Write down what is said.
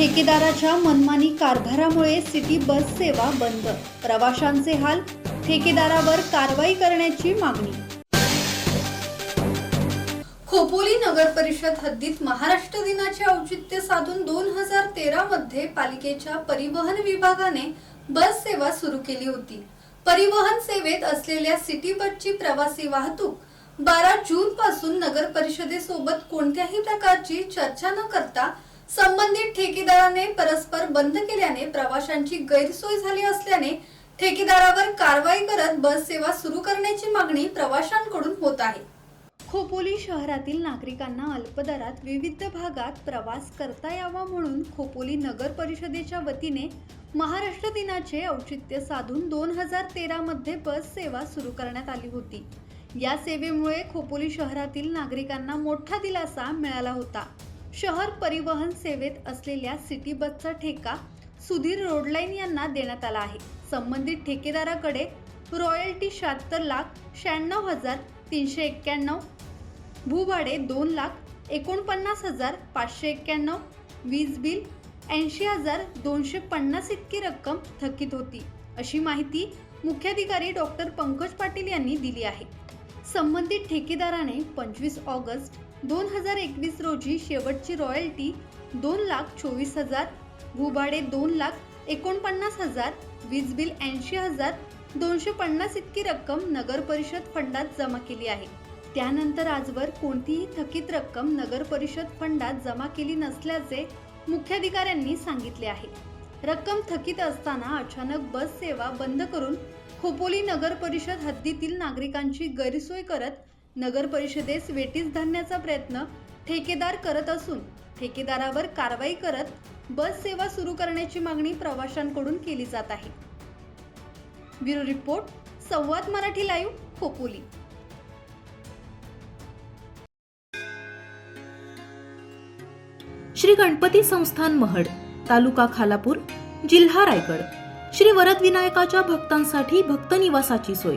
ठेकेदाराच्या मनमानी कारभारामुळे city bus सेवा बंद. प्रवाशांचे हाल ठेकेदारावर कारवाई करण्याची मागणी. खोपोली नगर परिषद हद्दीत महाराष्ट्र दिनाचे औचित्य साधून दोन हजार तेरा मध्ये पालिकेच्या परिवहन विभागाने बस सेवा सुरू केली होती. परिवहन सेवेत असलेल्या सिटी बसची प्रवासी वाहतूक बारा जून पासून नगर परिषदेसोबत कोणत्याही प्रकारची चर्चा न करता संबंधित ठेकेदाराने परस्पर बंद केल्याने प्रवाशांची गैरसोय झाली असल्याने ठेकेदारावर कारवाई करत बस सेवा सुरू करण्याची मागणी प्रवाशांकडून होत आहे. खोपोली शहरातील नागरिकांना अल्पदरात विविध भागात प्रवास करता यावा म्हणून खोपोली नगर परिषदेच्या वतीने महाराष्ट्र दिनाचे औचित्य साधून दोन हजार तेरामध्ये बस सेवा सुरू करण्यात आली होती. या सेवेमुळे खोपोली शहरातील नागरिकांना मोठा दिलासा मिळाला होता. शहर परिवहन सेवेत असलेल्या सिटी बसचा ठेका सुधीर रोडलाईन यांना देण्यात आला आहे. संबंधित ठेकेदाराकडे रॉयल्टी शहात्तर लाख शहाण्णव हजार तीनशे एक्क्याण्णव भूभाडे दोन लाख एकोणपन्नास हजार पाचशे एक्क्याण्णव वीज बिल ऐंशी हजार दोनशे पन्नास इतकी रक्कम थकीत होती अशी माहिती मुख्याधिकारी डॉक्टर पंकज पाटील यांनी दिली आहे. संबंधित ठेकेदाराने पंचवीस ऑगस्ट दोन हजार एकवीस रोजी शेवटची रॉयल्टी दोन लाख चोवीस हजार भूभाडे दोन लाख एकोणपन्नास हजार वीज बिल ऐंशी हजार दोनशे पन्नास इतकी रक्कम नगर परिषद फंडात जमा केली आहे. त्यानंतर आजवर कोणतीही थकीत रक्कम नगर परिषद फंडात जमा केली नसल्याचे मुख्याधिकाऱ्यांनी सांगितले आहे. रक्कम थकीत असताना अचानक बस सेवा बंद करून खोपोली नगर परिषद हद्दीतील नागरिकांची गैरसोय करत नगर परिषदेस वेटीस धरण्याचा प्रयत्न ठेकेदार करत असून ठेकेदारावर कारवाई करत बस सेवा सुरू करण्याची मागणी प्रवाशांकडून केली जात आहे. Bureau report Samvad Marathi live Khopoli. Shri Ganpati संस्थान महड तालुका खालापूर जिल्हा रायगड. श्री वरद विनायकाच्या भक्तांसाठी भक्त निवासाची सोय.